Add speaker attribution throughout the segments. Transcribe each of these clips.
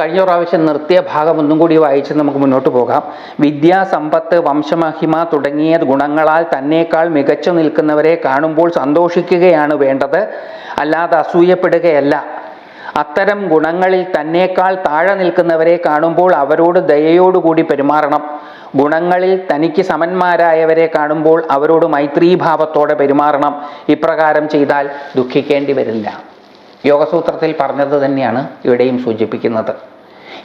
Speaker 1: കഴിഞ്ഞ പ്രാവശ്യം നിർത്തിയ ഭാഗം ഒന്നും കൂടി വായിച്ച് നമുക്ക് മുന്നോട്ട് പോകാം. വിദ്യ സമ്പത്ത് വംശമഹിമ തുടങ്ങിയ ഗുണങ്ങളാൽ തന്നേക്കാൾ മികച്ചു നിൽക്കുന്നവരെ കാണുമ്പോൾ സന്തോഷിക്കുകയാണ് വേണ്ടത്. അല്ലാതെ അസൂയപ്പെടുകയല്ല. അത്തരം ഗുണങ്ങളിൽ തന്നേക്കാൾ താഴെ നിൽക്കുന്നവരെ കാണുമ്പോൾ അവരോട് ദയയോടുകൂടി പെരുമാറണം. ഗുണങ്ങളിൽ തനിക്ക് സമന്മാരായവരെ കാണുമ്പോൾ അവരോട് മൈത്രീഭാവത്തോടെ പെരുമാറണം. ഇപ്രകാരം ചെയ്താൽ ദുഃഖിക്കേണ്ടി വരില്ല. യോഗസൂത്രത്തിൽ പറഞ്ഞത് തന്നെയാണ് ഇവിടെയും സൂചിപ്പിക്കുന്നത്.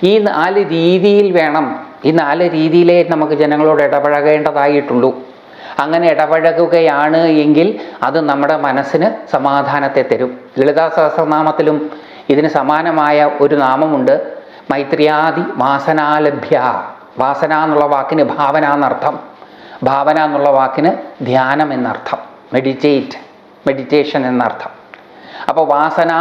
Speaker 1: ഈ നാല് രീതിയിൽ വേണം ഈ നാല് രീതിയിലേ നമുക്ക് ജനങ്ങളോട് ഇടപഴകേണ്ടതായിട്ടുള്ളൂ. അങ്ങനെ ഇടപഴകുകയാണ് എങ്കിൽ അത് നമ്മുടെ മനസ്സിന് സമാധാനത്തെ തരും. ലളിതാ സഹസ്രനാമത്തിലും ഇതിന് സമാനമായ ഒരു നാമമുണ്ട് മൈത്രിയാദി വാസനാലഭ്യ. വാസന എന്നുള്ള വാക്കിന് ഭാവന എന്നർത്ഥം. ഭാവന എന്നുള്ള വാക്കിന് ധ്യാനം എന്നർത്ഥം. മെഡിറ്റേറ്റ് മെഡിറ്റേഷൻ എന്നർത്ഥം. അപ്പോൾ വാസന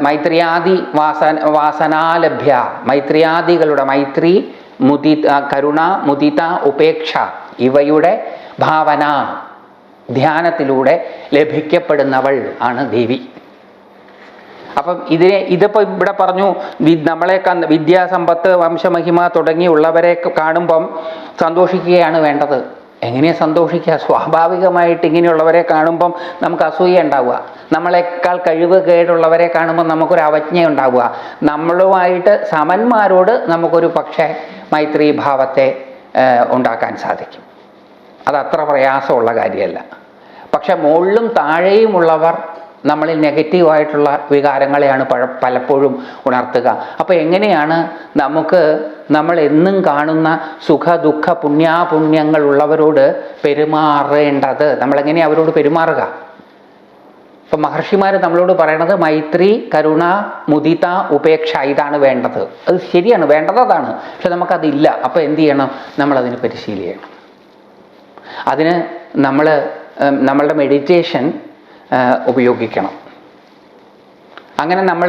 Speaker 1: മൈത്രിയാദി വാസന വാസനാലഭ്യ മൈത്രിയാദികളുടെ മൈത്രി മുതി കരുണ മുദിത ഉപേക്ഷ ഇവയുടെ ഭാവന ധ്യാനത്തിലൂടെ ലഭിക്കപ്പെടുന്നവൾ ആണ് ദേവി. അപ്പം ഇതിനെ ഇതിപ്പോൾ ഇവിടെ പറഞ്ഞു നമ്മളെ കന്ന് വിദ്യാസമ്പത്ത് വംശമഹിമ തുടങ്ങിയുള്ളവരെ ക- കാണുമ്പം സന്തോഷിക്കുകയാണ് വേണ്ടത്. എങ്ങനെയാണ് സന്തോഷിക്കുക? സ്വാഭാവികമായിട്ട് ഇങ്ങനെയുള്ളവരെ കാണുമ്പം നമുക്ക് അസൂയ ഉണ്ടാവുക. നമ്മളെക്കാൾ കഴിവ് കേടുള്ളവരെ കാണുമ്പോൾ നമുക്കൊരു അവജ്ഞ ഉണ്ടാവുക. നമ്മളുമായിട്ട് സമന്മാരോട് നമുക്കൊരു പക്ഷേ മൈത്രി ഭാവത്തെ ഉണ്ടാക്കാൻ സാധിക്കും. അത് അത്ര പ്രയാസമുള്ള കാര്യമല്ല. പക്ഷെ മുകളിലും താഴെയുമുള്ളവർ നമ്മളിൽ നെഗറ്റീവായിട്ടുള്ള വികാരങ്ങളെയാണ് പഴ പലപ്പോഴും ഉണർത്തുക. അപ്പോൾ എങ്ങനെയാണ് നമുക്ക് നമ്മൾ എന്നും കാണുന്ന സുഖ ദുഃഖ പുണ്യാപുണ്യങ്ങൾ ഉള്ളവരോട് പെരുമാറേണ്ടത്? നമ്മളെങ്ങനെയാണ് അവരോട് പെരുമാറുക? ഇപ്പം മഹർഷിമാർ നമ്മളോട് പറയണത് മൈത്രി കരുണ മുദിത ഉപേക്ഷ ഇതാണ് വേണ്ടത്. അത് ശരിയാണ് വേണ്ടത് അതാണ്. പക്ഷെ നമുക്കതില്ല. അപ്പോൾ എന്ത് ചെയ്യണം? നമ്മളതിന് പരിശീലിക്കണം അതിന് നമ്മൾ നമ്മളുടെ മെഡിറ്റേഷൻ ഉപയോഗിക്കണം. അങ്ങനെ നമ്മൾ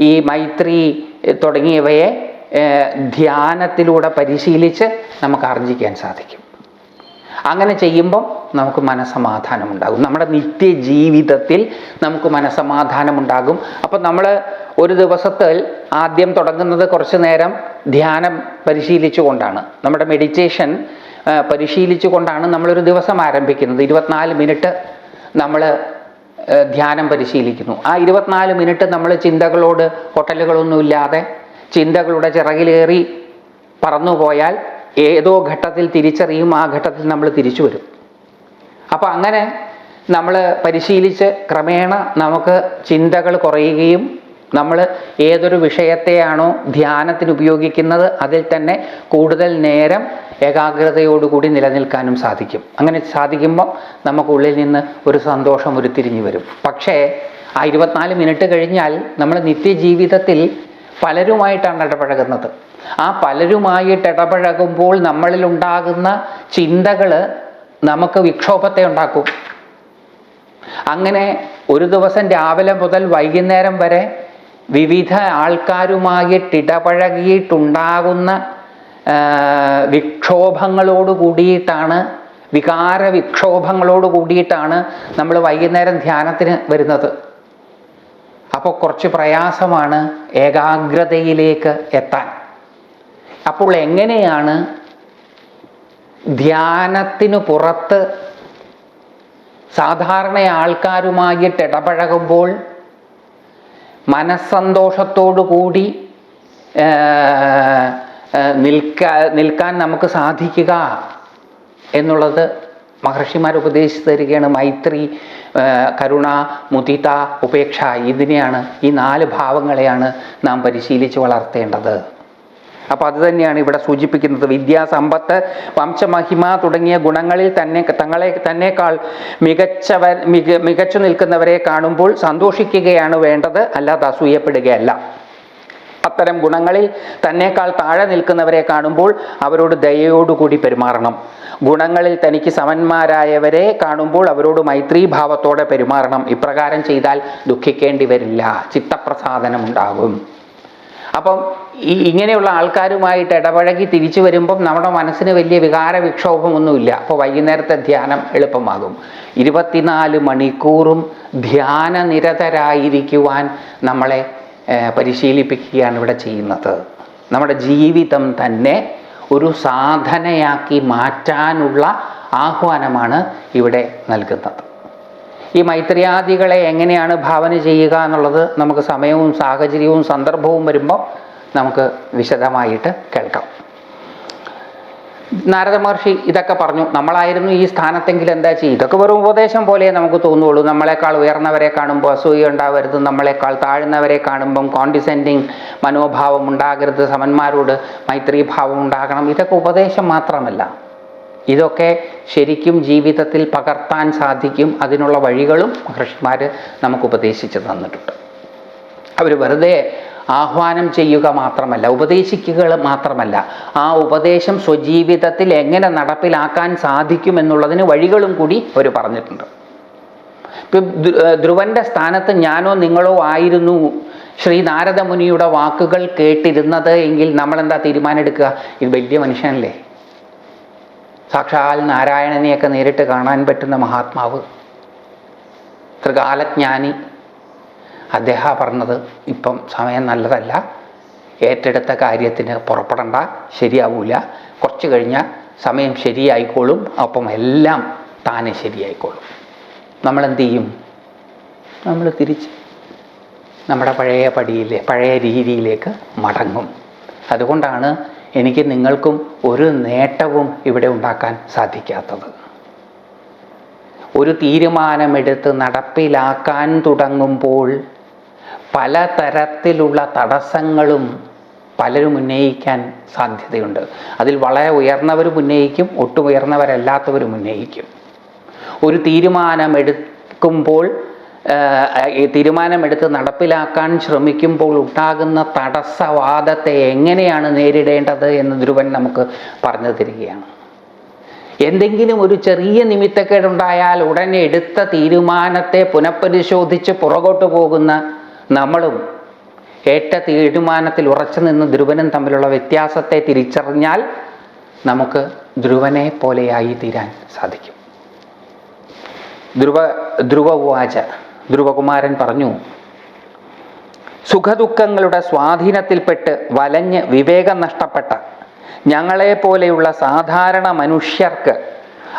Speaker 1: ഈ മൈത്രി തുടങ്ങിയവയെ ധ്യാനത്തിലൂടെ പരിശീലിച്ച് നമുക്ക് ആർജിക്കാൻ സാധിക്കും. അങ്ങനെ ചെയ്യുമ്പം നമുക്ക് മനസമാധാനം ഉണ്ടാകും നമ്മുടെ നിത്യജീവിതത്തിൽ നമുക്ക് മനസമാധാനം ഉണ്ടാകും അപ്പം നമ്മൾ ഒരു ദിവസത്തിൽ ആദ്യം തുടങ്ങുന്നത് കുറച്ച് നേരം ധ്യാനം പരിശീലിച്ചു കൊണ്ടാണ് നമ്മുടെ മെഡിറ്റേഷൻ പരിശീലിച്ചു കൊണ്ടാണ് നമ്മളൊരു ദിവസം ആരംഭിക്കുന്നത്. ഇരുപത്തിനാല് മിനിറ്റ് നമ്മൾ ധ്യാനം പരിശീലിക്കുന്നു. ആ ഇരുപത്തിനാല് മിനിറ്റ് നമ്മൾ ചിന്തകളോട് പൊട്ടലുകളൊന്നുമില്ലാതെ ചിന്തകളുടെ ചിറകിലേറി പറന്നുപോയാൽ ഏതോ ഘട്ടത്തിൽ തിരിച്ചറിയും ആ ഘട്ടത്തിൽ നമ്മൾ തിരിച്ചു വരും. അപ്പോൾ അങ്ങനെ നമ്മൾ പരിശീലിച്ച് ക്രമേണ നമുക്ക് ചിന്തകൾ കുറയുകയും നമ്മൾ ഏതൊരു വിഷയത്തെയാണോ ധ്യാനത്തിന് ഉപയോഗിക്കുന്നത് അതിൽ തന്നെ കൂടുതൽ നേരം ഏകാഗ്രതയോടുകൂടി നിലനിൽക്കാനും സാധിക്കും. അങ്ങനെ സാധിക്കുമ്പോൾ നമുക്കുള്ളിൽ നിന്ന് ഒരു സന്തോഷം ഉരുത്തിരിഞ്ഞു വരും. പക്ഷേ ആ ഇരുപത്തിനാല് മിനിറ്റ് കഴിഞ്ഞാൽ നമ്മൾ നിത്യജീവിതത്തിൽ പലരുമായിട്ടാണ് ഇടപഴകുന്നത്. ആ പലരുമായിട്ട് ഇടപഴകുമ്പോൾ നമ്മളിൽ ഉണ്ടാകുന്ന ചിന്തകൾ നമുക്ക് വിക്ഷോഭത്തെ ഉണ്ടാക്കും. അങ്ങനെ ഒരു ദിവസം രാവിലെ മുതൽ വൈകുന്നേരം വരെ വിവിധ ആൾക്കാരുമായിട്ട് ഇടപഴകിയിട്ടുണ്ടാകുന്ന ആ, വിക്ഷോഭങ്ങളോട് കൂടിയിട്ടാണ് വികാര വിക്ഷോഭങ്ങളോട് കൂടിയിട്ടാണ് നമ്മൾ വൈകുന്നേരം ധ്യാനത്തിന് വരുന്നത്. അപ്പോൾ കുറച്ച് പ്രയാസമാണ് ഏകാഗ്രതയിലേക്ക് എത്താൻ. അപ്പോൾ എങ്ങനെയാണ് ധ്യാനത്തിന് പുറത്ത് സാധാരണ ആൾക്കാരുമായിട്ട് ഇടപഴകുമ്പോൾ മനസ്സന്തോഷത്തോടു കൂടി നിൽക്കാൻ നമുക്ക് സാധിക്കുക എന്നുള്ളത് മഹർഷിമാർ ഉപദേശിച്ചു തരികയാണ് മൈത്രി കരുണ മുദിത ഉപേക്ഷ ഇതിനെയാണ് ഈ നാല് ഭാവങ്ങളെയാണ് നാം പരിശീലിച്ച് വളർത്തേണ്ടത്. അപ്പോൾ അത് തന്നെയാണ് ഇവിടെ സൂചിപ്പിക്കുന്നത്. വിദ്യാസമ്പത്ത് വംശമഹിമ തുടങ്ങിയ ഗുണങ്ങളിൽ തന്നെ തങ്ങളെ തന്നെക്കാൾ മികച്ചവർ മിക മികച്ചു നിൽക്കുന്നവരെ കാണുമ്പോൾ സന്തോഷിക്കുകയാണ് വേണ്ടത് അല്ലാതെ അസൂയപ്പെടുകയല്ല. അത്തരം ഗുണങ്ങളിൽ തന്നെക്കാൾ താഴെ നിൽക്കുന്നവരെ കാണുമ്പോൾ അവരോട് ദയയോടുകൂടി പെരുമാറണം. ഗുണങ്ങളിൽ തനിക്ക് സമന്മാരായവരെ കാണുമ്പോൾ അവരോട് മൈത്രീഭാവത്തോടെ പെരുമാറണം. ഇപ്രകാരം ചെയ്താൽ ദുഃഖിക്കേണ്ടി വരില്ല. ചിത്തപ്രസാദനം ഉണ്ടാകും. അപ്പം ഈ ഇങ്ങനെയുള്ള ആൾക്കാരുമായിട്ട് ഇടപഴകി തിരിച്ചു വരുമ്പം നമ്മുടെ മനസ്സിന് വലിയ വികാര വിക്ഷോഭമൊന്നുമില്ല അപ്പോൾ വൈകുന്നേരത്തെ ധ്യാനം എളുപ്പമാകും. ഇരുപത്തിനാല് മണിക്കൂറും ധ്യാന നിരതരായിരിക്കുവാൻ നമ്മളെ പരിശീലിപ്പിക്കുകയാണ് ഇവിടെ ചെയ്യുന്നത്. നമ്മുടെ ജീവിതം തന്നെ ഒരു സാധനയാക്കി മാറ്റാനുള്ള ആഹ്വാനമാണ് ഇവിടെ നൽകുന്നത്. ഈ മൈത്രിയാദികളെ എങ്ങനെയാണ് ഭാവന ചെയ്യുക എന്നുള്ളത് നമുക്ക് സമയവും സാഹചര്യവും സന്ദർഭവും വരുമ്പോൾ നമുക്ക് വിശദമായിട്ട് കേൾക്കാം. നാരദ മഹർഷി ഇതൊക്കെ പറഞ്ഞു. നമ്മളായിരുന്നു ഈ സ്ഥാനത്തെങ്കിൽ എന്താ ചെയ്യും? ഇതൊക്കെ വെറും ഉപദേശം പോലെ നമുക്ക് തോന്നുള്ളൂ. നമ്മളെക്കാൾ ഉയർന്നവരെ കാണുമ്പോൾ അസൂയ ഉണ്ടാവരുത്. നമ്മളെക്കാൾ താഴ്ന്നവരെ കാണുമ്പം കോണ്ടിസെൻഡിങ് മനോഭാവം ഉണ്ടാകരുത്. സമന്മാരോട് മൈത്രീഭാവം ഉണ്ടാകണം. ഇതൊക്കെ ഉപദേശം മാത്രമല്ല. ഇതൊക്കെ ശരിക്കും ജീവിതത്തിൽ പകർത്താൻ സാധിക്കും. അതിനുള്ള വഴികളും മഹർഷിമാർ നമുക്ക് ഉപദേശിച്ച് തന്നിട്ടുണ്ട്. അവർ വെറുതെ ആഹ്വാനം ചെയ്യുക മാത്രമല്ല ഉപദേശിക്കുക മാത്രമല്ല ആ ഉപദേശം സ്വജീവിതത്തിൽ എങ്ങനെ നടപ്പിലാക്കാൻ സാധിക്കുമെന്നുള്ളതിന് വഴികളും കൂടി അവർ പറഞ്ഞിട്ടുണ്ട്. ഇപ്പം ധ്രുവന്റെ സ്ഥാനത്ത് ഞാനോ നിങ്ങളോ ആയിരുന്നു ശ്രീ നാരദ മുനിയുടെ വാക്കുകൾ കേട്ടിരുന്നത് എങ്കിൽ നമ്മളെന്താ തീരുമാനം എടുക്കുക? ഇത് വലിയ മനുഷ്യനല്ലേ? സാക്ഷാൽ നാരായണനെയൊക്കെ നേരിട്ട് കാണാൻ പറ്റുന്ന മഹാത്മാവ് ത്രികാലജ്ഞാനി അദ്ദേഹം പറഞ്ഞത് ഇപ്പം സമയം നല്ലതല്ല. ഏറ്റെടുത്ത കാര്യത്തിന് പുറപ്പെടണ്ട ശരിയാവില്ല കുറച്ച് കഴിഞ്ഞാൽ സമയം ശരിയായിക്കോളും അപ്പം എല്ലാം താനെ ശരിയായിക്കോളും. നമ്മളെന്ത് ചെയ്യും നമ്മൾ തിരിച്ച് നമ്മുടെ പഴയ പടിയിലെ പഴയ രീതിയിലേക്ക് മടങ്ങും. അതുകൊണ്ടാണ് എനിക്ക് നിങ്ങൾക്കും ഒരു നേട്ടവും ഇവിടെ ഉണ്ടാക്കാൻ സാധിക്കാത്തത്. ഒരു തീരുമാനമെടുത്ത് നടപ്പിലാക്കാൻ തുടങ്ങുമ്പോൾ പലതരത്തിലുള്ള തടസ്സങ്ങളും പലരും ഉന്നയിക്കാൻ സാധ്യതയുണ്ട്. അതിൽ വളരെ ഉയർന്നവരും ഉന്നയിക്കും ഒട്ടും ഉയർന്നവരല്ലാത്തവരും ഉന്നയിക്കും. ഒരു തീരുമാനമെടുക്കുമ്പോൾ ഈ തീരുമാനമെടുത്ത് നടപ്പിലാക്കാൻ ശ്രമിക്കുമ്പോൾ ഉണ്ടാകുന്ന തടസ്സവാദത്തെ എങ്ങനെയാണ് നേരിടേണ്ടത് എന്ന് ധ്രുവൻ നമുക്ക് പറഞ്ഞു തരികയാണ്. എന്തെങ്കിലും ഒരു ചെറിയ നിമിത്തക്കേടുണ്ടായാൽ ഉടനെ എടുത്ത തീരുമാനത്തെ പുനഃപരിശോധിച്ച് പുറകോട്ട് പോകുന്ന നമ്മളും ഏറ്റ തീരുമാനത്തിൽ ഉറച്ചു നിന്ന് ധ്രുവനും തമ്മിലുള്ള വ്യത്യാസത്തെ തിരിച്ചറിഞ്ഞാൽ നമുക്ക് ധ്രുവനെ പോലെയായി തീരാൻ സാധിക്കും. ധ്രുവ ധ്രുവവാച ധ്രുവകുമാരൻ പറഞ്ഞു സുഖദുഃഖങ്ങളുടെ സ്വാധീനത്തിൽപ്പെട്ട് വലഞ്ഞ് വിവേകം നഷ്ടപ്പെട്ട ഞങ്ങളെപ്പോലെയുള്ള സാധാരണ മനുഷ്യർക്ക്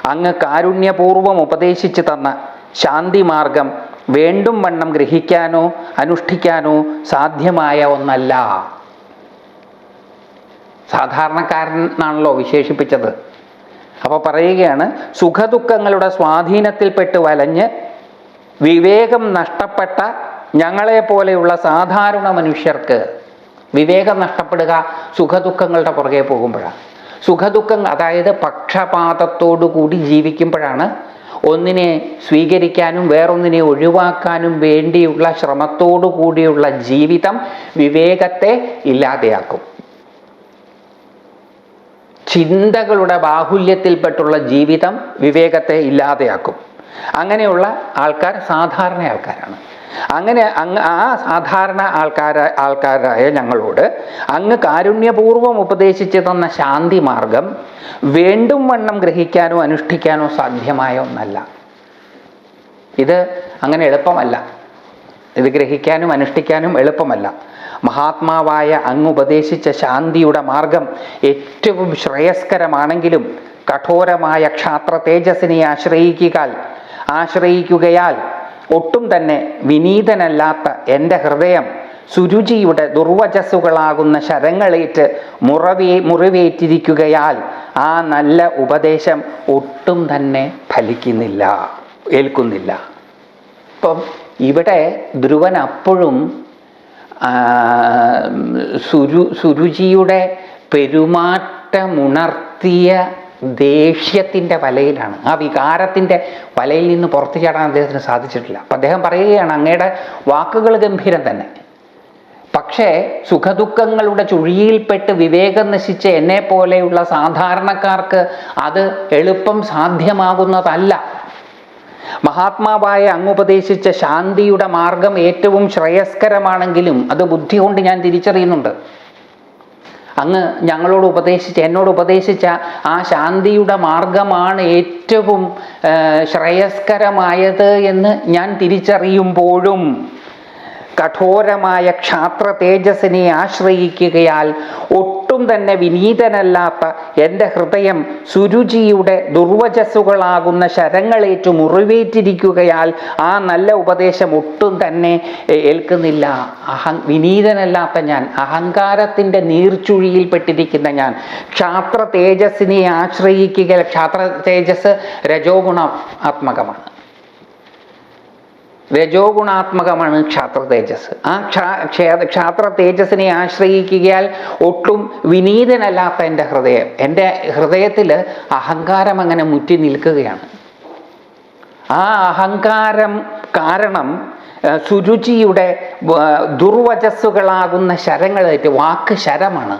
Speaker 1: അങ്ങ് കാരുണ്യപൂർവം ഉപദേശിച്ചു തന്ന ശാന്തി മാർഗം വേണ്ടും വണ്ണം ഗ്രഹിക്കാനോ അനുഷ്ഠിക്കാനോ സാധ്യമായ ഒന്നല്ല. സാധാരണക്കാരൻ എന്നാണല്ലോ വിശേഷിപ്പിച്ചത്. അപ്പോൾ പറയുകയാണ് സുഖദുഃഖങ്ങളുടെ സ്വാധീനത്തിൽപ്പെട്ട് വലഞ്ഞ് വിവേകം നഷ്ടപ്പെട്ട ഞങ്ങളെ പോലെയുള്ള സാധാരണ മനുഷ്യർക്ക് വിവേകം നഷ്ടപ്പെടുക സുഖദുഃഖങ്ങളുടെ പുറകെ പോകുമ്പോഴാണ്. സുഖദുഃഖങ്ങൾ അതായത് പക്ഷപാതത്തോടു കൂടി ജീവിക്കുമ്പോഴാണ് ഒന്നിനെ സ്വീകരിക്കാനും വേറൊന്നിനെ ഒഴിവാക്കാനും വേണ്ടിയുള്ള ശ്രമത്തോടു കൂടിയുള്ള ജീവിതം വിവേകത്തെ ഇല്ലാതെയാക്കും. ചിന്തകളുടെ ബാഹുല്യത്തിൽപ്പെട്ടുള്ള ജീവിതം വിവേകത്തെ ഇല്ലാതെയാക്കും. അങ്ങനെയുള്ള ആൾക്കാർ സാധാരണ ആൾക്കാരാണ്. അങ്ങനെ അങ്ങ് ആ സാധാരണ ആൾക്കാര ആൾക്കാരായ ഞങ്ങളോട് അങ്ങ് കാരുണ്യപൂർവം ഉപദേശിച്ചു തന്ന ശാന്തി മാർഗം വേണ്ടും വണ്ണം ഗ്രഹിക്കാനോ അനുഷ്ഠിക്കാനോ സാധ്യമായ ഒന്നല്ല. ഇത് അങ്ങനെ എളുപ്പമല്ല. ഇത് ഗ്രഹിക്കാനും അനുഷ്ഠിക്കാനും എളുപ്പമല്ല. മഹാത്മാവായ അങ്ങ് ഉപദേശിച്ച ശാന്തിയുടെ മാർഗം ഏറ്റവും ശ്രേയസ്കരമാണെങ്കിലും കഠോരമായ ക്ഷാത്ര തേജസ്സിനെ ആശ്രയിക്കുക ആശ്രയിക്കുകയാൽ ഒട്ടും തന്നെ വിനീതനല്ലാത്ത എന്റെ ഹൃദയം സുരുചിയുടെ ദുർവചസ്സുകളാകുന്ന ശരങ്ങളേറ്റ് മുറവേ മുറിവേറ്റിരിക്കുകയാൽ ആ നല്ല ഉപദേശം ഒട്ടും തന്നെ ഫലിക്കുന്നില്ല ഏൽക്കുന്നില്ല. ഇപ്പം ഇവിടെ ധ്രുവൻ അപ്പോഴും സുരു സുരുചിയുടെ പെരുമാറ്റമുണർത്തിയ ദേഷ്യത്തിന്റെ വലയിലാണ്. ആ വികാരത്തിന്റെ വലയിൽ നിന്ന് പുറത്തു ചാടാൻ അദ്ദേഹത്തിന് സാധിച്ചിട്ടില്ല. അപ്പം അദ്ദേഹം പറയുകയാണ് അങ്ങയുടെ വാക്കുകൾ ഗംഭീരം തന്നെ. പക്ഷേ സുഖദുഃഖങ്ങളുടെ ചുഴിയിൽപ്പെട്ട് വിവേകം നശിച്ച എന്നെ പോലെയുള്ള സാധാരണക്കാർക്ക് അത് എളുപ്പം സാധ്യമാകുന്നതല്ല. മഹാത്മാവായ അങ്ങ് ഉപദേശിച്ച ശാന്തിയുടെ മാർഗം ഏറ്റവും ശ്രേയസ്കരമാണെങ്കിലും അത് ബുദ്ധി കൊണ്ട് ഞാൻ തിരിച്ചറിയുന്നുണ്ട്. അങ്ങ് ഞങ്ങളോട് ഉപദേശിച്ച എന്നോട് ഉപദേശിച്ച ആ ശാന്തിയുടെ മാർഗമാണ് ഏറ്റവും ശ്രേയസ്കരമായത് എന്ന് ഞാൻ തിരിച്ചറിയുമ്പോഴും കഠോരമായ ക്ഷാത്ര തേജസ്സിനെ ആശ്രയിക്കുകയാൽ ഒട്ടും തന്നെ വിനീതനല്ലാത്ത എന്റെ ഹൃദയം സുരുചിയുടെ ദുർവചസ്സുകളാകുന്ന ശരങ്ങളേറ്റു മുറിവേറ്റിരിക്കുകയാൽ ആ നല്ല ഉപദേശം ഒട്ടും തന്നെ ഏൽക്കുന്നില്ല. അഹ വിനീതനല്ലാത്ത ഞാൻ അഹങ്കാരത്തിന്റെ നീർച്ചുഴിയിൽപ്പെട്ടിരിക്കുന്ന ഞാൻ. ക്ഷാത്ര തേജസ്സിനെ ആശ്രയിക്കുക ക്ഷാത്ര തേജസ് രജോഗുണ ആത്മകമാണ് രജോ ഗുണാത്മകമാണ് ക്ഷാത്ര തേജസ്. ആ ക്ഷാ ക്ഷാത്ര തേജസ്സിനെ ആശ്രയിക്കുകയാൽ ഒട്ടും വിനീതനല്ലാത്ത എന്റെ ഹൃദയം. എന്റെ ഹൃദയത്തിൽ അഹങ്കാരം അങ്ങനെ മുറ്റി നിൽക്കുകയാണ്. ആ അഹങ്കാരം കാരണം സുരുചിയുടെ ദുർവചസ്സുകളാകുന്ന ശരങ്ങളേറ്റ് വാക്ക് ശരമാണ്.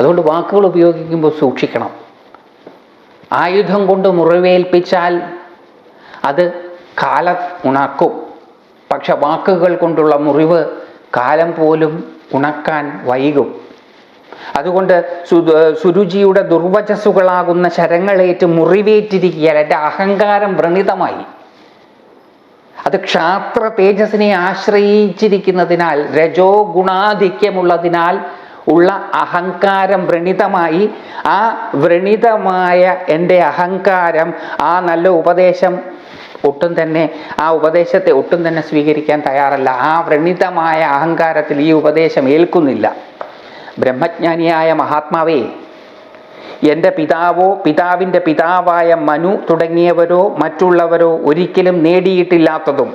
Speaker 1: അതുകൊണ്ട് വാക്കുകൾ ഉപയോഗിക്കുമ്പോൾ സൂക്ഷിക്കണം. ആയുധം കൊണ്ട് മുറിവേൽപ്പിച്ചാൽ അത് കാലം ഉണക്കും. പക്ഷെ വാക്കുകൾ കൊണ്ടുള്ള മുറിവ് കാലം പോലും ഉണക്കാൻ വൈകും. അതുകൊണ്ട് സുരുചിയുടെ ദുർവചസ്സുകളാകുന്ന ശരങ്ങളേറ്റ് മുറിവേറ്റിരിക്കുകയാൽ എന്റെ അഹങ്കാരം വ്രണിതമായി. അത് ക്ഷാത്ര തേജസ്സിനെ ആശ്രയിച്ചിരിക്കുന്നതിനാൽ രജോ ഗുണാധിക്യമുള്ളതിനാൽ ഉള്ള അഹങ്കാരം വ്രണിതമായി. ആ വ്രണിതമായ എന്റെ അഹങ്കാരം ആ നല്ല ഉപദേശം ഒട്ടും തന്നെ ആ ഉപദേശത്തെ ഒട്ടും തന്നെ സ്വീകരിക്കാൻ തയ്യാറല്ല. ആ വ്രണിതമായ അഹങ്കാരത്തിൽ ഈ ഉപദേശം ഏൽക്കുന്നില്ല. ബ്രഹ്മജ്ഞാനിയായ മഹാത്മാവേ എന്റെ പിതാവോ പിതാവിന്റെ പിതാവായ മനു തുടങ്ങിയവരോ മറ്റുള്ളവരോ ഒരിക്കലും നേടിയിട്ടില്ലാത്തതും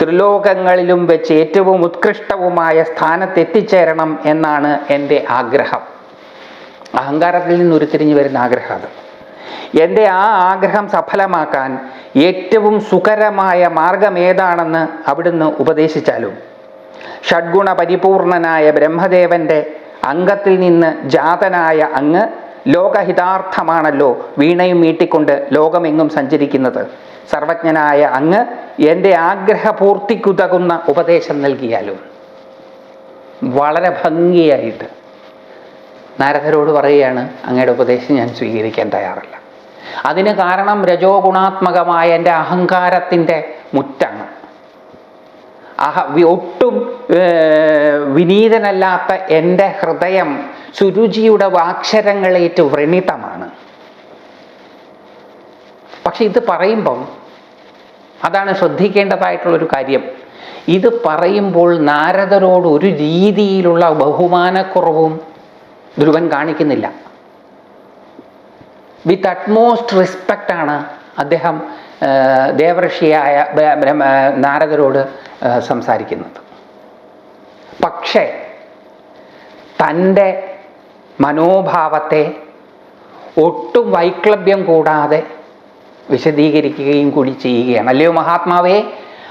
Speaker 1: ത്രിലോകങ്ങളിലും വെച്ച് ഏറ്റവും ഉത്കൃഷ്ടവുമായ സ്ഥാനത്തെത്തിച്ചേരണം എന്നാണ് എന്റെ ആഗ്രഹം. അഹങ്കാരത്തിൽ നിന്ന് ഉരുത്തിരിഞ്ഞു വരുന്ന ആഗ്രഹം അത്. എന്റെ ആ ആഗ്രഹം സഫലമാക്കാൻ ഏറ്റവും സുഖരമായ മാർഗം ഏതാണെന്ന് അവിടുന്ന് ഉപദേശിച്ചാലും? ഷഡ്ഗുണ പരിപൂർണനായ ബ്രഹ്മദേവന്റെ അംഗത്തിൽ നിന്ന് ജാതനായ അങ്ങ് ലോകഹിതാർത്ഥമാണല്ലോ വീണയും മീട്ടിക്കൊണ്ട് ലോകമെങ്ങും സഞ്ചരിക്കുന്നത്. സർവജ്ഞനായ അങ്ങ് എന്റെ ആഗ്രഹപൂർത്തിക്കുതകുന്ന ഉപദേശം നൽകിയാലും? വളരെ ഭംഗിയായിട്ട്. നാരദരോട് പറയുകയാണ് അങ്ങയുടെ ഉപദേശം ഞാൻ സ്വീകരിക്കാൻ തയ്യാറല്ല. അതിന് കാരണം രജോ ഗുണാത്മകമായ എന്റെ അഹങ്കാരത്തിന്റെ മുറ്റാണ്. അഹ ഒട്ടും വിനീതനല്ലാത്ത എന്റെ ഹൃദയം സുരുചിയുടെ വാക്ഷരങ്ങളേറ്റ് വ്രണിതമാണ്. പക്ഷെ ഇത് പറയുമ്പം അതാണ് ശ്രദ്ധിക്കേണ്ടതായിട്ടുള്ളൊരു കാര്യം. ഇത് പറയുമ്പോൾ നാരദരോട് ഒരു രീതിയിലുള്ള ബഹുമാനക്കുറവും ധ്രുവൻ കാണിക്കുന്നില്ല. വിത്ത് അറ്റ്മോസ്റ്റ് റെസ്പെക്റ്റ് ആണ് അദ്ദേഹം ദേവർഷിയായ നാരദരോട് സംസാരിക്കുന്നത്. പക്ഷേ തന്റെ മനോഭാവത്തെ ഒട്ടും വൈക്ലഭ്യം കൂടാതെ വിശദീകരിക്കുകയും കൂടി ചെയ്യുകയാണ്. അല്ലയോ മഹാത്മാവേ?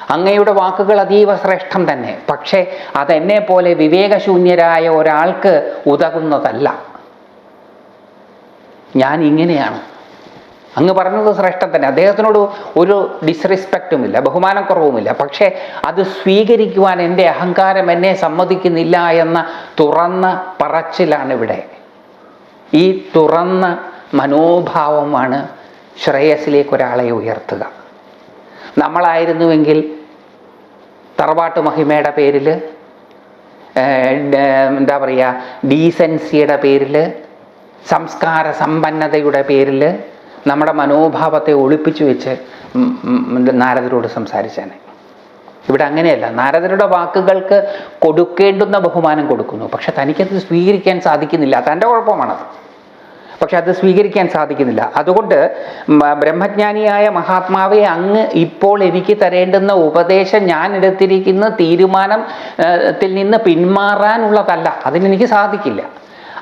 Speaker 1: അങ്ങയുടെ വാക്കുകൾ അതീവ ശ്രേഷ്ഠം തന്നെ. പക്ഷേ അതെന്നെ പോലെ വിവേകശൂന്യരായ ഒരാൾക്ക് ഉതകുന്നതല്ല. ഞാൻ ഇങ്ങനെയാണ്. അങ്ങ് പറഞ്ഞത് ശ്രേഷ്ഠം തന്നെ. അദ്ദേഹത്തിനോട് ഒരു ഡിസ്റെസ്പെക്റ്റുമില്ല ബഹുമാനക്കുറവുമില്ല. പക്ഷേ അത് സ്വീകരിക്കുവാൻ എന്റെ അഹങ്കാരം എന്നെ സമ്മതിക്കുന്നില്ല എന്ന തുറന്ന പറച്ചിലാണ് ഇവിടെ ഈ തുറന്ന മനോഭാവമാണ് ശ്രേയസിലേക്ക് ഒരാളെ ഉയർത്തുക. നമ്മളായിരുന്നുവെങ്കിൽ തറവാട്ട് മഹിമയുടെ പേരിൽ എന്താ പറയുക ഡീസൻസിയുടെ പേരിൽ സംസ്കാര സമ്പന്നതയുടെ പേരിൽ നമ്മുടെ മനോഭാവത്തെ ഒളിപ്പിച്ചു വെച്ച് നാരദരോട് സംസാരിച്ചാണ്. ഇവിടെ അങ്ങനെയല്ല നാരദരുടെ വാക്കുകൾക്ക് കൊടുക്കേണ്ടുന്ന ബഹുമാനം കൊടുക്കുന്നു. പക്ഷെ തനിക്കത് സ്വീകരിക്കാൻ സാധിക്കുന്നില്ല. തന്റെ കുഴപ്പമാണത്. പക്ഷെ അത് സ്വീകരിക്കാൻ സാധിക്കുന്നില്ല. അതുകൊണ്ട് ബ്രഹ്മജ്ഞാനിയായ മഹാത്മാവെ അങ്ങ് ഇപ്പോൾ എനിക്ക് തരേണ്ടുന്ന ഉപദേശം ഞാൻ എടുത്തിരിക്കുന്ന തീരുമാനം ത്തിൽ നിന്ന് പിന്മാറാനുള്ളതല്ല. അതിനെനിക്ക് സാധിക്കില്ല.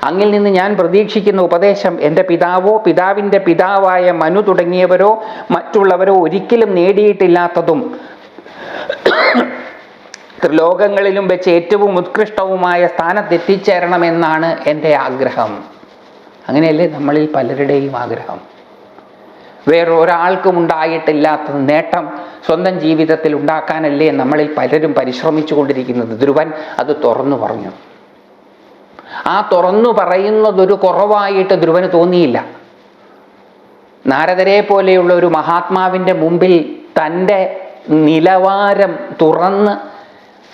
Speaker 1: അങ്ങിൽ നിന്ന് ഞാൻ പ്രതീക്ഷിക്കുന്ന ഉപദേശം എന്റെ പിതാവോ പിതാവിന്റെ പിതാവായ മനു തുടങ്ങിയവരോ മറ്റുള്ളവരോ ഒരിക്കലും നേടിയിട്ടില്ലാത്തതും ത്രിലോകങ്ങളിലും വെച്ച് ഏറ്റവും ഉത്കൃഷ്ടവുമായ സ്ഥാനത്തെത്തിച്ചേരണമെന്നാണ് എന്റെ ആഗ്രഹം. അങ്ങനെയല്ലേ നമ്മളിൽ പലരുടെയും ആഗ്രഹം? വേറൊരാൾക്കും ഉണ്ടായിട്ടില്ലാത്ത നേട്ടം സ്വന്തം ജീവിതത്തിൽ ഉണ്ടാക്കാനല്ലേ നമ്മളിൽ പലരും പരിശ്രമിച്ചു കൊണ്ടിരിക്കുന്നത് ധ്രുവൻ അത് തുറന്നു പറഞ്ഞു. ആ തുറന്നു പറയുന്നതൊരു കുറവായിട്ട് ധ്രുവന് തോന്നിയില്ല. നാരദരെ പോലെയുള്ള ഒരു മഹാത്മാവിന്റെ മുമ്പിൽ തന്റെ നിലവാരം തുറന്ന്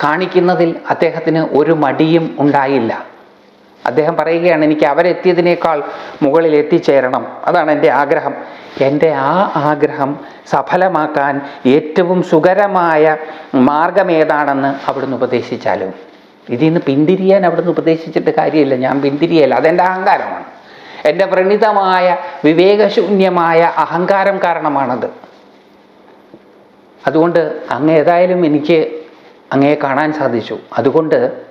Speaker 1: കാണിക്കുന്നതിൽ അദ്ദേഹത്തിന് ഒരു മടിയും ഉണ്ടായില്ല. അദ്ദേഹം പറയുകയാണ് എനിക്ക് അവരെത്തിയതിനേക്കാൾ മുകളിൽ എത്തിച്ചേരണം. അതാണ് എന്റെ ആഗ്രഹം. എന്റെ ആ ആഗ്രഹം സഫലമാക്കാൻ ഏറ്റവും സുഖരമായ മാർഗം ഏതാണെന്ന് അവിടുന്ന് ഉപദേശിച്ചാലും? ഇതിൽ നിന്ന് പിന്തിരിയാൻ അവിടുന്ന് ഉപദേശിച്ചിട്ട് കാര്യമില്ല. ഞാൻ പിന്തിരിയല്ല. അതെന്റെ അഹങ്കാരമാണ്. എന്റെ വ്രണിതമായ വിവേകശൂന്യമായ അഹങ്കാരം കാരണമാണത്. അതുകൊണ്ട് അങ്ങ് ഏതായാലും എനിക്ക് അങ്ങയെ കാണാൻ സാധിച്ചു. അതുകൊണ്ട്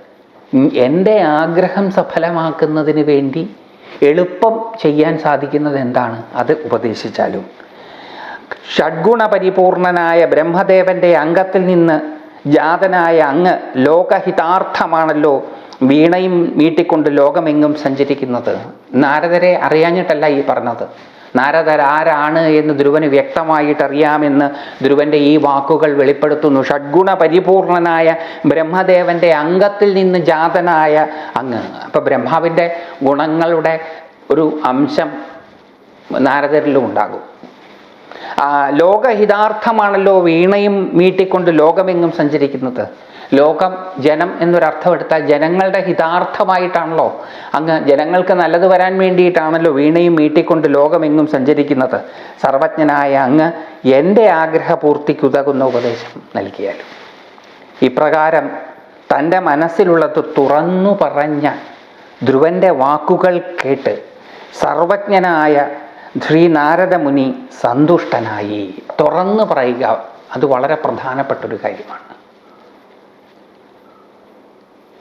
Speaker 1: എന്റെ ആഗ്രഹം സഫലമാക്കുന്നതിന് വേണ്ടി എളുപ്പം ചെയ്യാൻ സാധിക്കുന്നത് എന്താണ്? അത് ഉപദേശിച്ചാലും. ഷഡ്ഗുണ പരിപൂർണനായ ബ്രഹ്മദേവന്റെ അംഗത്തിൽ നിന്ന് ജാതനായ അങ്ങ് ലോകഹിതാർത്ഥമാണല്ലോ വീണയും വീട്ടിക്കൊണ്ട് ലോകമെങ്ങും സഞ്ചരിക്കുന്നത്? നാരദരെ അറിയാഞ്ഞിട്ടല്ല ഈ പറഞ്ഞത്. നാരദർ ആരാണ് എന്ന് ധ്രുവന് വ്യക്തമായിട്ട് അറിയാമെന്ന് ധ്രുവന്റെ ഈ വാക്കുകൾ വെളിപ്പെടുത്തുന്നു. ഷഡ്ഗുണ പരിപൂർണനായ ബ്രഹ്മദേവന്റെ അംഗത്തിൽ നിന്ന് ജാതനായ അങ്ങ്. അപ്പൊ ബ്രഹ്മാവിന്റെ ഗുണങ്ങളുടെ ഒരു അംശം നാരദരിലും ഉണ്ടാകും. ലോകഹിതാർത്ഥമാണല്ലോ വീണയും മീട്ടിക്കൊണ്ട് ലോകമെങ്ങും സഞ്ചരിക്കുന്നത്? ലോകം ജനം എന്നൊരർത്ഥം എടുത്താൽ ജനങ്ങളുടെ ഹിതാർത്ഥമായിട്ടാണല്ലോ. അങ്ങ് ജനങ്ങൾക്ക് നല്ലത് വരാൻ വേണ്ടിയിട്ടാണല്ലോ വീണയും മീട്ടിക്കൊണ്ട് ലോകമെങ്ങും സഞ്ചരിക്കുന്നത്. സർവജ്ഞനായ അങ്ങ് എന്റെ ആഗ്രഹപൂർത്തിക്കുതകുന്ന ഉപദേശം നൽകിയാലും. ഇപ്രകാരം തന്റെ മനസ്സിലുള്ളത് തുറന്നു പറഞ്ഞ ധ്രുവന്റെ വാക്കുകൾ കേട്ട് സർവജ്ഞനായ ശ്രീനാരദ മുനി സന്തുഷ്ടനായി. തുറന്നു പറയുക അത് വളരെ പ്രധാനപ്പെട്ടൊരു കാര്യമാണ്.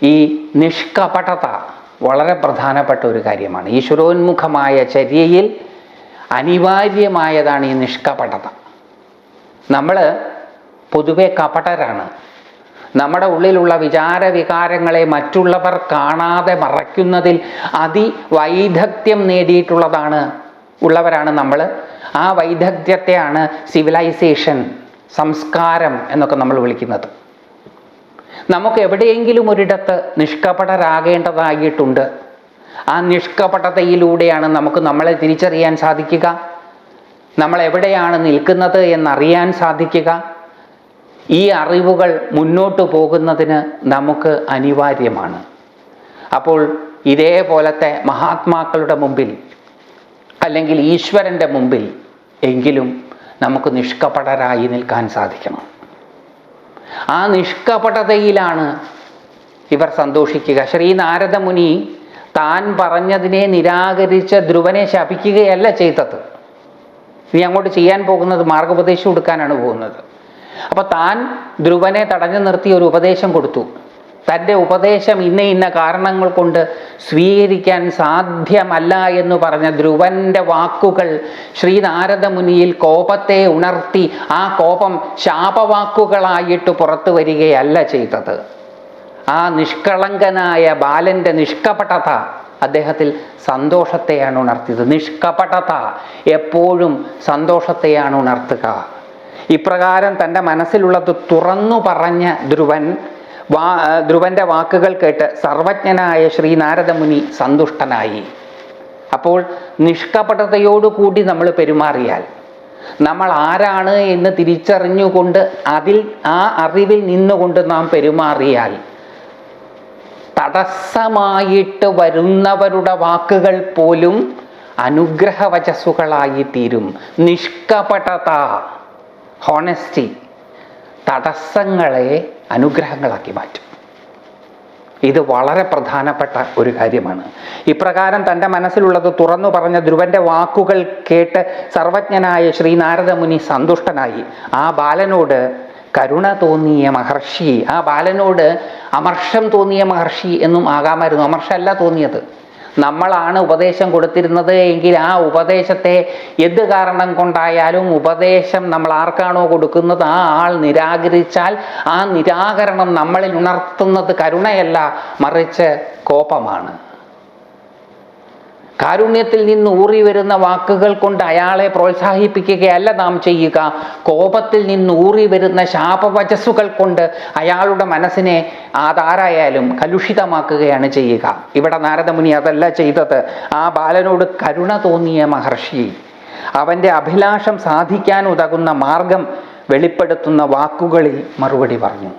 Speaker 1: ഈ നിഷ്കപടത വളരെ പ്രധാനപ്പെട്ട ഒരു കാര്യമാണ്. ഈശ്വരോന്മുഖമായ ചര്യയിൽ അനിവാര്യമായതാണ് ഈ നിഷ്കപടത. നമ്മൾ പൊതുവെ കപടരാണ്. നമ്മുടെ ഉള്ളിലുള്ള വിചാര വികാരങ്ങളെ മറ്റുള്ളവർ കാണാതെ മറയ്ക്കുന്നതിൽ അതിവൈദഗ്ധ്യം നേടിയിട്ടുള്ളതാണ് ഉള്ളവരാണ് നമ്മൾ ആ വൈദഗ്ധ്യത്തെയാണ് സിവിലൈസേഷൻ സംസ്കാരം എന്നൊക്കെ നമ്മൾ വിളിക്കുന്നത്. നമുക്ക് എവിടെയെങ്കിലും ഒരിടത്ത് നിഷ്കപടരാകേണ്ടതായിട്ടുണ്ട്. ആ നിഷ്കപടതയിലൂടെയാണ് നമുക്ക് നമ്മളെ തിരിച്ചറിയാൻ സാധിക്കുക. നമ്മൾ എവിടെയാണ് നിൽക്കുന്നത് എന്നറിയാൻ സാധിക്കുക. ഈ അറിവുകൾ മുന്നോട്ട് പോകുന്നതിന് നമുക്ക് അനിവാര്യമാണ്. അപ്പോൾ ഇതേപോലത്തെ മഹാത്മാക്കളുടെ മുമ്പിൽ അല്ലെങ്കിൽ ഈശ്വരന്റെ മുമ്പിൽ എങ്കിലും നമുക്ക് നിഷ്കപടരായി നിൽക്കാൻ സാധിക്കണം. ആ നിഷ്കപടതയിലാണ് ഇവർ സന്തോഷിക്കുക. ശ്രീ നാരദമുനി താൻ പറഞ്ഞതിനെ നിരാകരിച്ച ധ്രുവനെ ശപിക്കുകയല്ല ചെയ്തത്. ഇനി അങ്ങോട്ട് ചെയ്യാൻ പോകുന്നത് മാർഗോപദേശം കൊടുക്കാനാണ് പോകുന്നത്. അപ്പോൾ താൻ ധ്രുവനെ തടഞ്ഞു നിർത്തി ഒരു ഉപദേശം കൊടുത്തു. തന്റെ ഉപദേശം ഇന്ന ഇന്ന കാരണങ്ങൾ കൊണ്ട് സ്വീകരിക്കാൻ സാധ്യമല്ല എന്ന് പറഞ്ഞ ധ്രുവന്റെ വാക്കുകൾ ശ്രീനാരദ മുനിയിൽ കോപത്തെ ഉണർത്തി ആ കോപം ശാപവാക്കുകളായിട്ട് പുറത്തു വരികയല്ല ചെയ്തത്. ആ നിഷ്കളങ്കനായ ബാലന്റെ നിഷ്കപടത അദ്ദേഹത്തിൽ സന്തോഷത്തെയാണ് ഉണർത്തിയത്. നിഷ്കപടത എപ്പോഴും സന്തോഷത്തെയാണ് ഉണർത്തുക. ഇപ്രകാരം തന്റെ മനസ്സിലുള്ളത് തുറന്നു പറഞ്ഞ ധ്രുവൻ വാ ധ്രുവന്റെ വാക്കുകൾ കേട്ട് സർവജ്ഞനായ ശ്രീനാരദമുനി സന്തുഷ്ടനായി. അപ്പോൾ നിഷ്കപടതയോടുകൂടി നമ്മൾ പെരുമാറിയാൽ നമ്മൾ ആരാണ് എന്ന് തിരിച്ചറിഞ്ഞുകൊണ്ട് അതിൽ ആ അറിവിൽ നിന്നുകൊണ്ട് നാം പെരുമാറിയാൽ തടസ്സമായിട്ട് വരുന്നവരുടെ വാക്കുകൾ പോലും അനുഗ്രഹവചസ്സുകളായി തീരും നിഷ്കപടത ഹോണസ്റ്റി തടസ്സങ്ങളെ അനുഗ്രഹങ്ങളാക്കി മാറ്റും. ഇത് വളരെ പ്രധാനപ്പെട്ട ഒരു കാര്യമാണ്. ഇപ്രകാരം തന്റെ മനസ്സിലുള്ളത് തുറന്നു പറഞ്ഞ ധ്രുവന്റെ വാക്കുകൾ കേട്ട് സർവജ്ഞനായ ശ്രീനാരദ മുനി സന്തുഷ്ടനായി. ആ ബാലനോട് കരുണ തോന്നിയ മഹർഷി ആ ബാലനോട് അമർഷം തോന്നിയ മഹർഷി എന്നും ആകാമായിരുന്നു. അമർഷമല്ല തോന്നിയത്. നമ്മളാണ് ഉപദേശം കൊടുത്തിരുന്നത് എങ്കിൽ ആ ഉപദേശത്തെ എന്ത് കാരണം കൊണ്ടായാലും ഉപദേശം നമ്മൾ ആർക്കാണോ കൊടുക്കുന്നത്? ആ ആൾ നിരാകരിച്ചാൽ ആ നിരാകരണം നമ്മളിൽ ഉണർത്തുന്നത് കരുണയല്ല മറിച്ച് കോപമാണ്. കാരുണ്യത്തിൽ നിന്ന് ഊറി വരുന്ന വാക്കുകൾ കൊണ്ട് അയാളെ പ്രോത്സാഹിപ്പിക്കുകയല്ല നാം ചെയ്യുക. കോപത്തിൽ നിന്ന് ഊറി വരുന്ന ശാപവചസ്സുകൾ കൊണ്ട് അയാളുടെ മനസ്സിനെ അതാരായാലും കലുഷിതമാക്കുകയാണ് ചെയ്യുക. ഇവിടെ നാരദമുനി അതല്ല ചെയ്തത്. ആ ബാലനോട് കരുണ തോന്നിയ മഹർഷി. അവന്റെ അഭിലാഷം സാധിക്കാൻ ഉതകുന്ന മാർഗം വെളിപ്പെടുത്തുന്ന വാക്കുകളിൽ മറുപടി പറഞ്ഞു.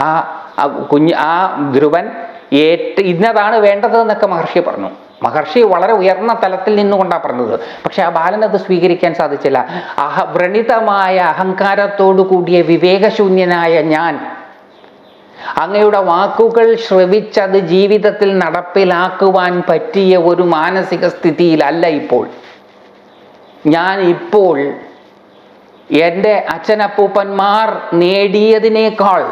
Speaker 1: ആ കുഞ്ഞ് ആ ധ്രുവൻ ഏറ്റ ഇന്നതാണ് വേണ്ടത് എന്നൊക്കെ മഹർഷി പറഞ്ഞു. മഹർഷി വളരെ ഉയർന്ന തലത്തിൽ നിന്നുകൊണ്ടാണ് പറഞ്ഞത്. പക്ഷെ ആ ബാലൻ അത് സ്വീകരിക്കാൻ സാധിച്ചില്ല. അഹ വ്രണിതമായ അഹങ്കാരത്തോടു കൂടിയ വിവേകശൂന്യനായ ഞാൻ അങ്ങയുടെ വാക്കുകൾ ശ്രവിച്ചത് ജീവിതത്തിൽ നടപ്പിലാക്കുവാൻ പറ്റിയ ഒരു മാനസിക സ്ഥിതിയിലല്ല ഇപ്പോൾ. ഞാൻ ഇപ്പോൾ എന്റെ അച്ഛനപ്പൂപ്പന്മാർ നേടിയതിനേക്കാൾ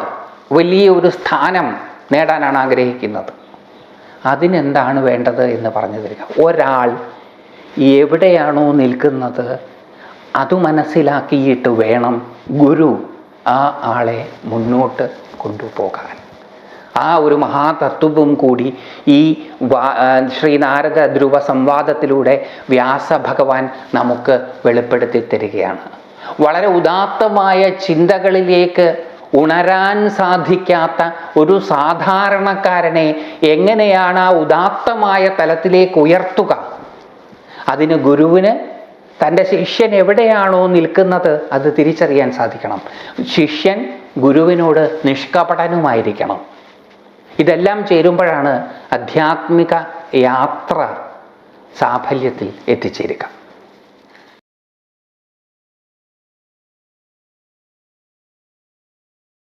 Speaker 1: വലിയ ഒരു സ്ഥാനം നേടാനാണ് ആഗ്രഹിക്കുന്നത്. അതിനെന്താണ് വേണ്ടത് എന്ന് പറഞ്ഞു തരിക. ഒരാൾ എവിടെയാണോ നിൽക്കുന്നത് അത് മനസ്സിലാക്കിയിട്ട് വേണം ഗുരു ആ ആളെ മുന്നോട്ട് കൊണ്ടുപോകാൻ. ആ ഒരു മഹാതത്വവും കൂടി ഈ ശ്രീനാരദ ധ്രുവ സംവാദത്തിലൂടെ വ്യാസ ഭഗവാൻ നമുക്ക് വെളിപ്പെടുത്തി തരികയാണ്. വളരെ ഉദാത്തമായ ചിന്തകളിലേക്ക് ഉണരാൻ സാധിക്കാത്ത ഒരു സാധാരണക്കാരനെ എങ്ങനെയാണ് ആ ഉദാത്തമായ തലത്തിലേക്ക് ഉയർത്തുക? അതിന് ഗുരുവിന് തന്റെ ശിഷ്യൻ എവിടെയാണോ നിൽക്കുന്നത് അത് തിരിച്ചറിയാൻ സാധിക്കണം. ശിഷ്യൻ ഗുരുവിനോട് നിഷ്കപടനുമായിരിക്കണം. ഇതെല്ലാം ചേരുമ്പോഴാണ് ആധ്യാത്മിക യാത്ര സാഫല്യത്തിൽ എത്തിച്ചേരുക.